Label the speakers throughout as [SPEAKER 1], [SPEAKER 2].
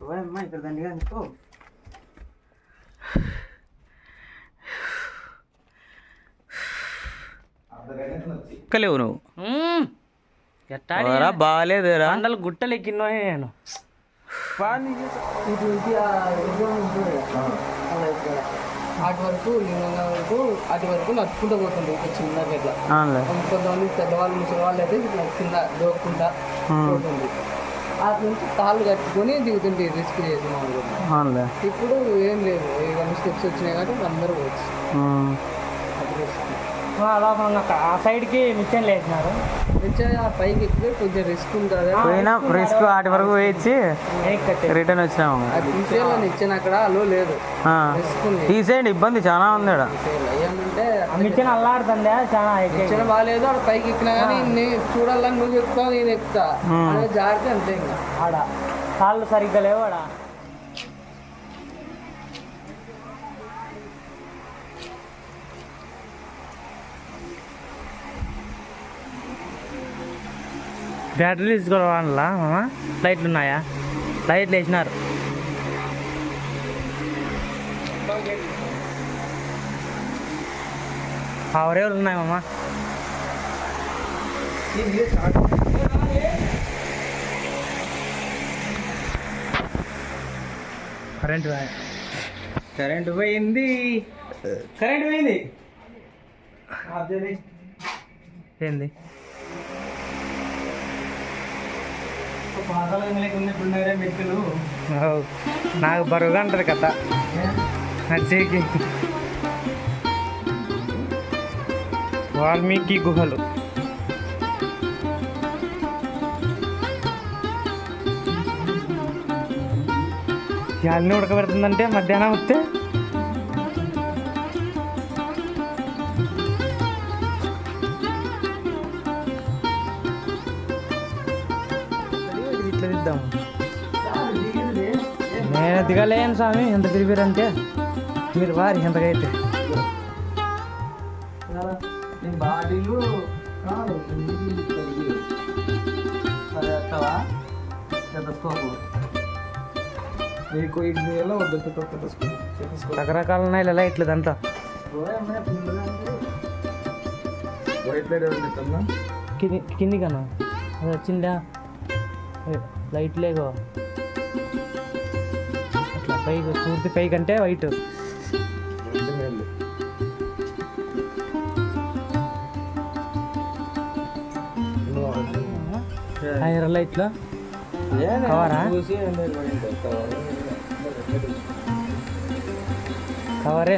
[SPEAKER 1] అమ్మా ఇక్కడ దండిగా అనుకో
[SPEAKER 2] ఎక్కలేవు నువ్వు
[SPEAKER 3] ఎట్టా
[SPEAKER 2] రా బాగాలేదురా
[SPEAKER 3] గుట్టలు ఎక్కినో నేను.
[SPEAKER 1] అటు వరకు లింగంగా వరకు అటు వరకు నడుచుకుంటూ పోతుంది ఇక చిన్నగా ఇట్లా కొంతమంది పెద్దవాళ్ళు ముసలి వాళ్ళు అయితే ఇట్లా కింద దోక్కుంటా పోతుంది అటు నుంచి తాళ్ళు కట్టుకొని దిగుతుంది రిస్క్ చేసి మామూలుగా. ఇప్పుడు ఏం లేదు ఇవన్నీ స్టెప్స్ వచ్చినాయి కాబట్టి అందరూ పోవచ్చు.
[SPEAKER 3] ఆ సైడ్కి మిషన్ వేసినారు
[SPEAKER 1] వచ్చే ఆ పైకి ఎక్కితే కొంచెం రిస్క్ ఉంటుంది.
[SPEAKER 2] పోయినా రిస్క్ వాటి వరకు వేయించి రిటర్న్ వచ్చినాము.
[SPEAKER 1] అది తీసేయాలని ఇచ్చాను అక్కడ అలో లేదు.
[SPEAKER 2] ఆ.
[SPEAKER 1] రిస్క్ ఉంది.
[SPEAKER 2] తీసేయండి ఇబ్బంది చాలా ఉంది
[SPEAKER 1] ఏమంటే
[SPEAKER 3] అల్లాడుతుందే చాలా
[SPEAKER 1] ఇచ్చిన బాగాలేదు ఆడ పైకి ఎక్కినా కానీ నేను చూడాలని నువ్వు ఎక్కుతావు నేను ఎక్కుతా. జాగ్రత్త అంతే ఇంకా.
[SPEAKER 3] ఆడ కాళ్ళు సరిగ్గా లేవు ఆడ. బ్యాటరీలు తీసుకోవాలా మామ? లైట్లు ఉన్నాయా? లైట్లు వేసినారు. పవర్ ఎవరు ఉన్నాయి మామ? కరెంట్
[SPEAKER 2] కరెంట్ పోయింది. కరెంట్ పోయింది.
[SPEAKER 3] ఏంది?
[SPEAKER 2] మెట్టులు.
[SPEAKER 3] నాకు బరువుగా ఉంటుంది కథ. నడిచేకి వాల్మీకి గుహలు. యాల్ని ఉడకబెడుతుందంటే మధ్యాహ్నం వస్తే దిద్దాము నేను దిగలేను స్వామి ఎంత తిరిగిరంటే. మీరు వారి ఎంతకైతే.
[SPEAKER 1] బాడీలు
[SPEAKER 3] రకరకాల ఉన్నాయి లైట్లు దాంట్లో కింది కన్నా అది. వచ్చిందా లైట్ లేగో. అట్లా పైకి పూర్తి పైకి అంటే వైట్. ఎర్ర లైట్లో. కవరా? కవరే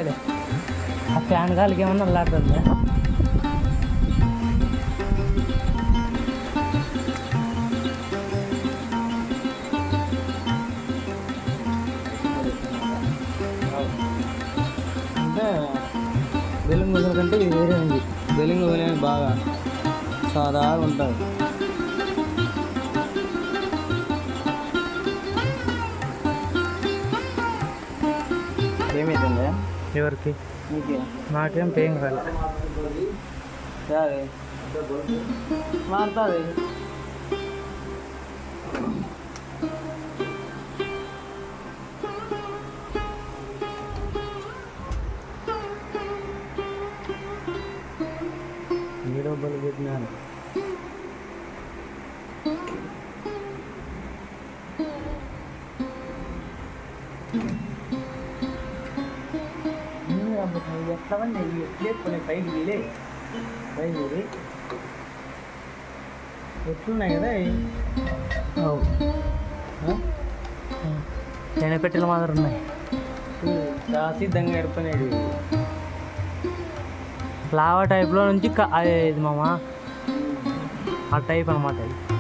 [SPEAKER 3] ఆ ఫ్యాన్ గాలికి ఏమన్నా అల్లాడుతుందా?
[SPEAKER 2] కంటే ఇది వేరే ఉంది. బెలూన్ గుజల బాగా సాదాగా ఉంటుంది ఏమైతుందా?
[SPEAKER 3] ఎవరికి?
[SPEAKER 2] నీకే?
[SPEAKER 3] నాకేం పేం కాలే
[SPEAKER 2] మారుతుంది హీరో బలు పెట్టినాను
[SPEAKER 3] ఎట్లా ఎట్లేసుకునే పైకి వీలే పైకి వీడి ఎట్లున్నాయి కదా శనగపెట్టెలు మాదిరి ఉన్నాయి
[SPEAKER 2] రాసి దంగ ఎడుపునేది
[SPEAKER 3] లావా టైప్లో నుంచి క- అదే ఇది మామ? ఆ టైప్ అనమాట ఇది.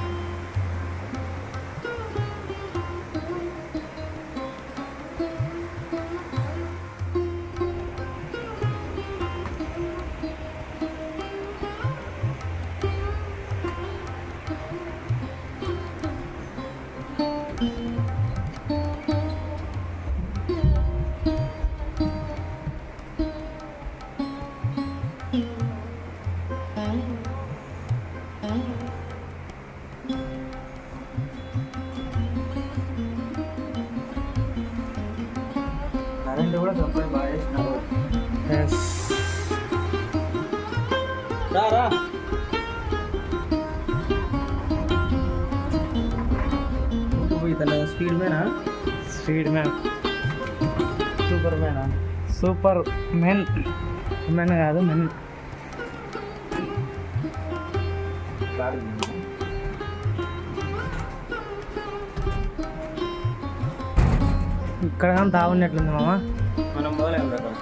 [SPEAKER 2] కూడా సర్ప్రైజ్ బాగా చేసినారు రా రా ఇతను స్పీడ్ మేనా
[SPEAKER 3] స్పీడ్ మ్యాన్
[SPEAKER 2] సూపర్ మేనా
[SPEAKER 3] సూపర్ మెన్ మెన్ కాదు మెన్ ఇక్కడ కానీ తాగున్నట్లుంది మామ
[SPEAKER 2] మనం పోలేము రకం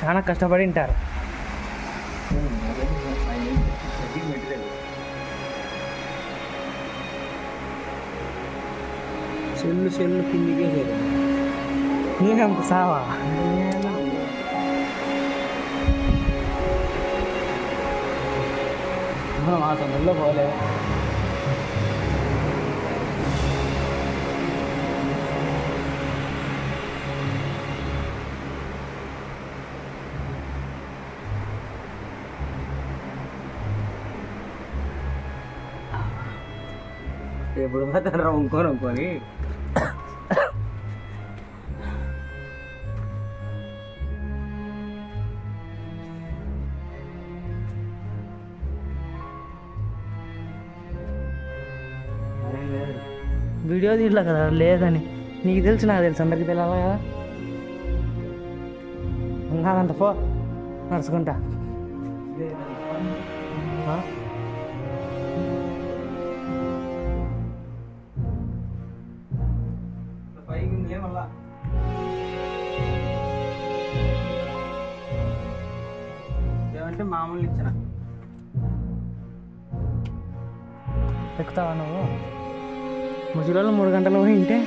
[SPEAKER 3] చాలా కష్టపడి ఉంటారు.
[SPEAKER 2] సెల్లు సెల్లు కిందికే చేరు
[SPEAKER 3] నీకంత సావా
[SPEAKER 2] మనం ఆ తొందరలో పోలే ఎప్పుడు పోతారా ఇంకొని
[SPEAKER 3] వీడియో తీయలే కదా? లేదని. నీకు తెలుసు నాకు తెలుసు. అందరికి తెలియాలి కదా? కాదంత పో. నడుచుకుంటా.
[SPEAKER 2] ఏమంటే మామూలు ఇచ్చిన?
[SPEAKER 3] ఎక్కుతావా నువ్వు? ముసలిలో మూడు గంటలు పోయి ఉంటే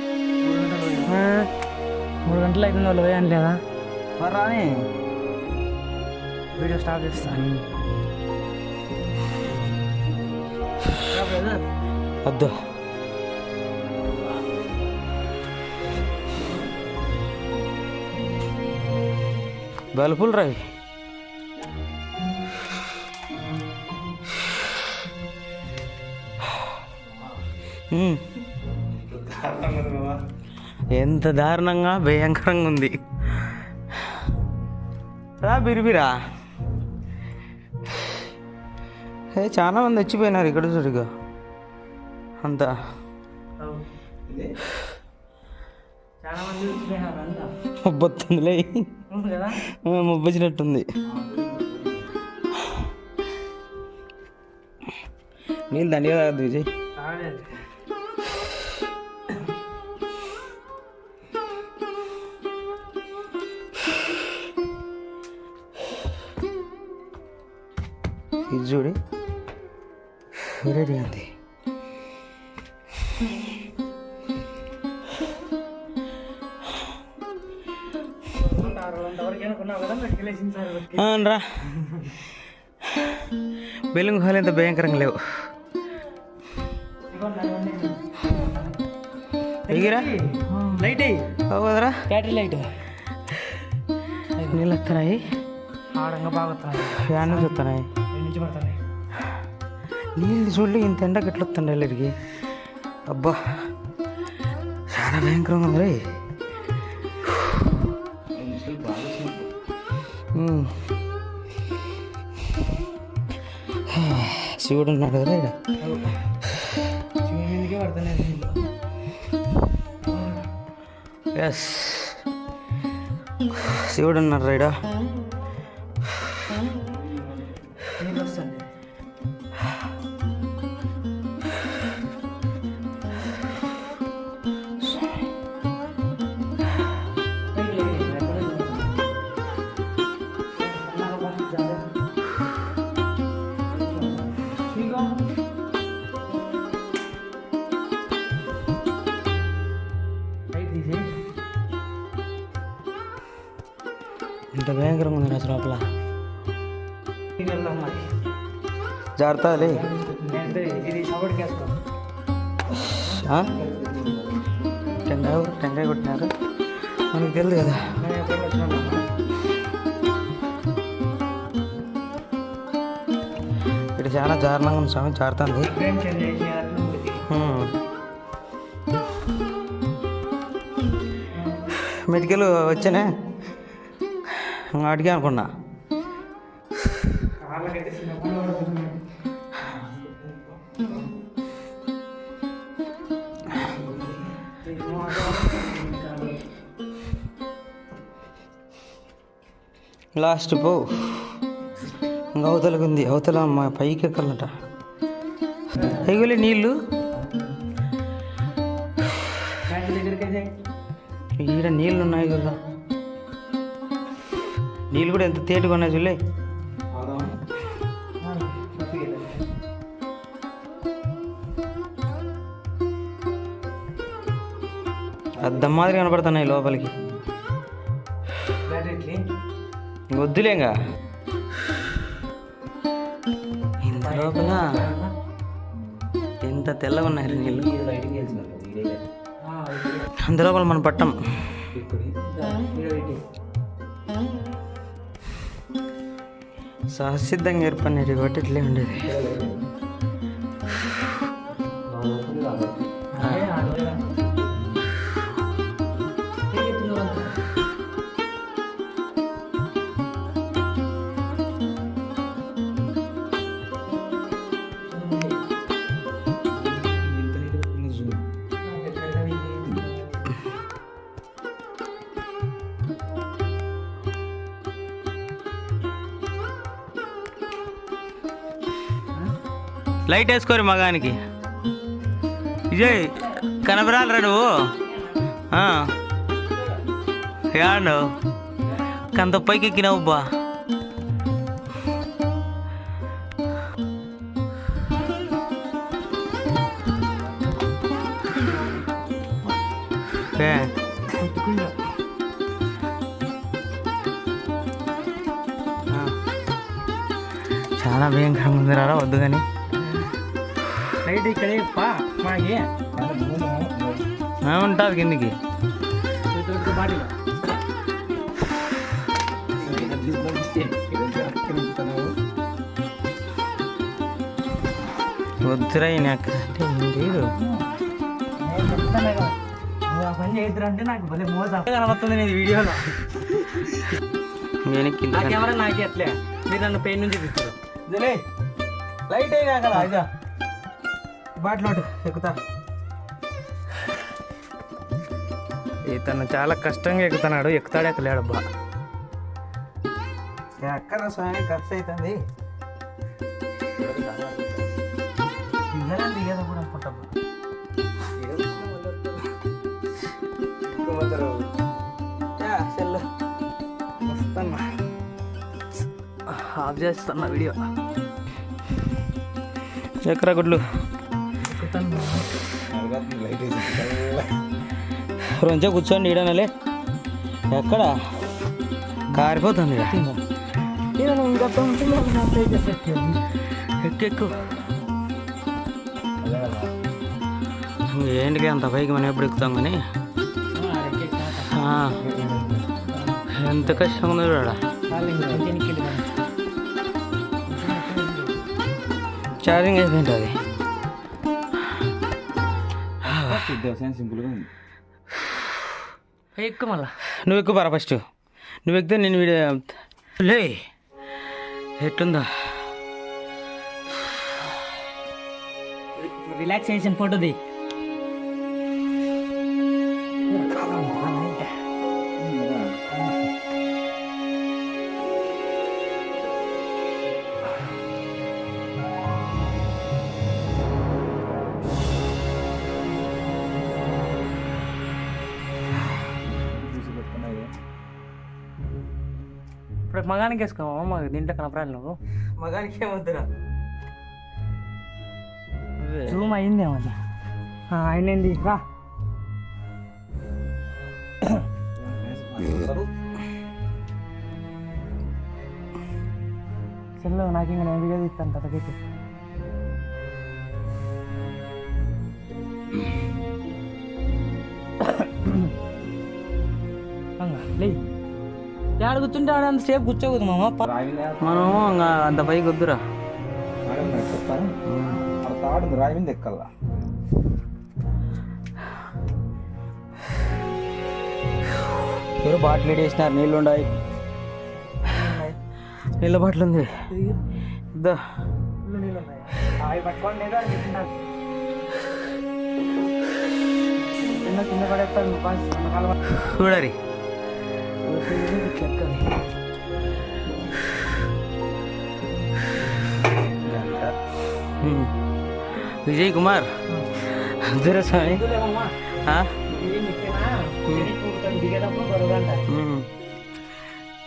[SPEAKER 3] ఆ, మూడు గంటలు అవుతుంది వాళ్ళు పోయి అని లేదా
[SPEAKER 2] మరి రాని
[SPEAKER 3] వీడియో స్టార్ట్ చేస్తా
[SPEAKER 2] వద్దు. బల్బులు రావి ఎంత దారుణంగా భయంకరంగా ఉంది. రా బిరిబిరా. ఏ చాలా మంది వచ్చిపోయినారు ఇక్కడ చూడుగా. అంతా. మొబ్బొత్తుందిలే. మొబ్బొచ్చినట్టుంది. నీళ్ళు దండిగా తాగద్దు విజయ్. చూడు. రెడీ
[SPEAKER 3] వీటికి.
[SPEAKER 2] రా. బెలూన్ హాల్ ఎంత భయంకరంగా లేవు. ఎగిరా.
[SPEAKER 3] లైట్ అయ్యి
[SPEAKER 2] అవదరా
[SPEAKER 3] బ్యాటరీ లైట్
[SPEAKER 2] నీళ్ళు వస్తున్నాయి
[SPEAKER 3] ఆడంగా బాగా వస్తున్నాయి
[SPEAKER 2] ఫ్యాన్ వస్తున్నాయి
[SPEAKER 3] నుంచి పడుతున్నాయి
[SPEAKER 2] నీళ్ళు చూడలే ఇంత ఎండకి ఎట్లా వస్తుండే వీళ్ళకి అబ్బా చాలా భయంకరంగా ఉంది. శివుడు ఉన్నాడు కదా ఇక్కడ.
[SPEAKER 3] శివుని మీదకే పడుతున్నాయి
[SPEAKER 2] ఎస్ శివుడు ఉన్నారు రైడా ఇంత భయంకరంగా ఉంది అసలు లోపల. ఆ? టెంకాయ టెంకాయ కొట్టినారు. మనకు తెలియదు కదా. ఇక్కడ చాలా దారుణంగా ఉంది స్వామి జారుతుంది మెడికల్ వచ్చానే? అడిగా అనుకున్నా. లాస్ట్ పో. ఇంకా అవతలకి ఉంది అవతల మా పైకి ఎక్కాలట. ఎగులే నీళ్ళు. ఈడ నీళ్ళు ఉన్నాయి కదా. నీళ్ళు కూడా ఎంత తేటుగా ఉన్నాయి చూలే అద్దం మాదిరి కనపడుతున్నాయి లోపలికి. వద్దులేంగా ఇంత లోపల ఎంత తెల్లగా ఉన్నాయి నీళ్ళు? అంత లోపల మనం పట్టం. సహసిద్ధంగా ఏర్పడినది కాబట్టి ఇట్లే ఉండేది లైట్ వేసుకోరు మగానికి. విజయ్ కనబరాలరా నువ్వు? ఏడు కంత పైకి ఎక్కినావు బా ఏ, చాలా భయంకరంగా ఉంది రా వద్దు కానీ
[SPEAKER 3] లైట్ ఇక్కడే పా మాకి
[SPEAKER 2] ఉంటుంది కిందికి వద్దురా నాకు
[SPEAKER 3] పని చేయొద్దురా అంటే నాకు భలే మోసం కనబడుతుంది నేను వీడియోలో
[SPEAKER 2] వెనక్కి
[SPEAKER 3] నా కెమెరా నాకే అట్లే మీరు నన్ను పెయిన్ నుంచి చూపిస్తారు లైట్ అయినా కదా ఇదా
[SPEAKER 2] బాటిల్ ఎక్కుతా. ఇతను చాలా కష్టంగా ఎక్కుతున్నాడు ఎక్కుతాడు ఎక్కలేడు అబ్బా ఎక్కడ స్వామి ఖర్చు అవుతుంది
[SPEAKER 3] దిగేది కూడా
[SPEAKER 2] ఆఫ్ చేస్తున్నా వీడియో. ఎక్కరా గుడ్లు? రొంచే కూర్చోండి ఈడనలే. ఎక్కడ? కారిపోతుంది. ఎక్కెక్కు. ఏంటికి అంత పైకి మనం ఎప్పుడు ఎక్కుతాం కానీ? ఎంత కష్టంగా ఉంది చూడ ఛార్జింగ్ అయిపోయింది అది.
[SPEAKER 3] ఎక్కువ మళ్ళా.
[SPEAKER 2] నువ్వు ఎక్కువ పరా ఫస్ట్. నువ్వు ఎక్కితే నేను వీడియో లే ఎట్లుందా?
[SPEAKER 3] రిలాక్సేషన్ ఫోటోది మగానికి వేసుకోమా మాకు దీంట్లో కనపడాలి నువ్వు.
[SPEAKER 2] మగానికి ఏమవుతురా
[SPEAKER 3] జూమ్ అయిందేమో అయినండి రా. సెల్లో నాకు ఇంకా నేను వీడియో తీస్తాను తగ్గైతే ఆడ కూర్చుంటే ఆడ అంత సేపు కూర్చోకూడదు మామ. ప-
[SPEAKER 2] మనము ఇంకా అంత పైకి వద్దురా.
[SPEAKER 4] తాడు రాయి మీద ఎక్కల్లా.
[SPEAKER 2] ఎవరు బాటిల్ వేసినారు? నీళ్ళు ఉన్నాయి నీళ్ళ బాటిల్ ఉంది. ఇద్దా చూడరి. విజయ్ కుమార్. స్వామి.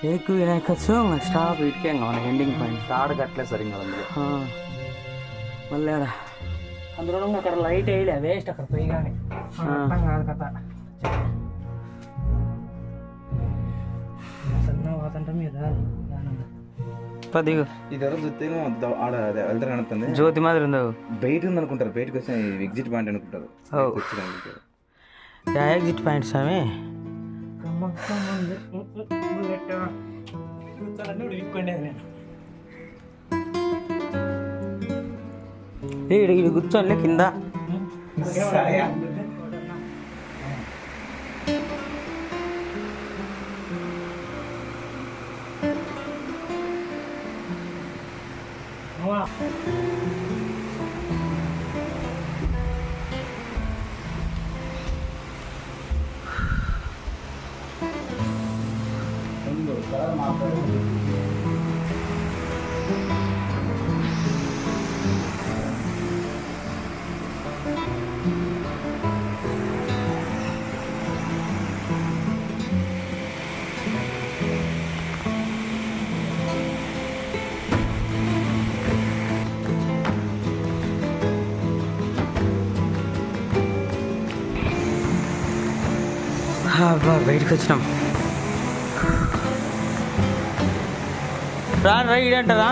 [SPEAKER 2] ఏకు వినాయకచ్చు స్టాప్ ఇటుకే మనకి ఎండింగ్ పాయింట్
[SPEAKER 4] తాడు కట్టలేదు సరే ఇంకా
[SPEAKER 2] మళ్ళీ ఆడ
[SPEAKER 3] అందులో అక్కడ లైట్ వేయలే వేస్ట్ అక్కడ పోయి కానీ కాదు
[SPEAKER 2] పదిగు.
[SPEAKER 4] ఇది ఎవరో చూస్తే ఆడ వెళ్తారు కనుతుంది
[SPEAKER 2] జ్యోతి మాదిరి ఉందా?
[SPEAKER 4] బయట ఉంది అనుకుంటారు. బయటకు వచ్చిన ఎగ్జిట్ పాయింట్ అనుకుంటారు.
[SPEAKER 2] ఎగ్జిట్ పాయింట్ స్వామి. ఏ ఇడు Thank you. అబ్బా బయటకు వచ్చినాం రా రా ఇడంటారా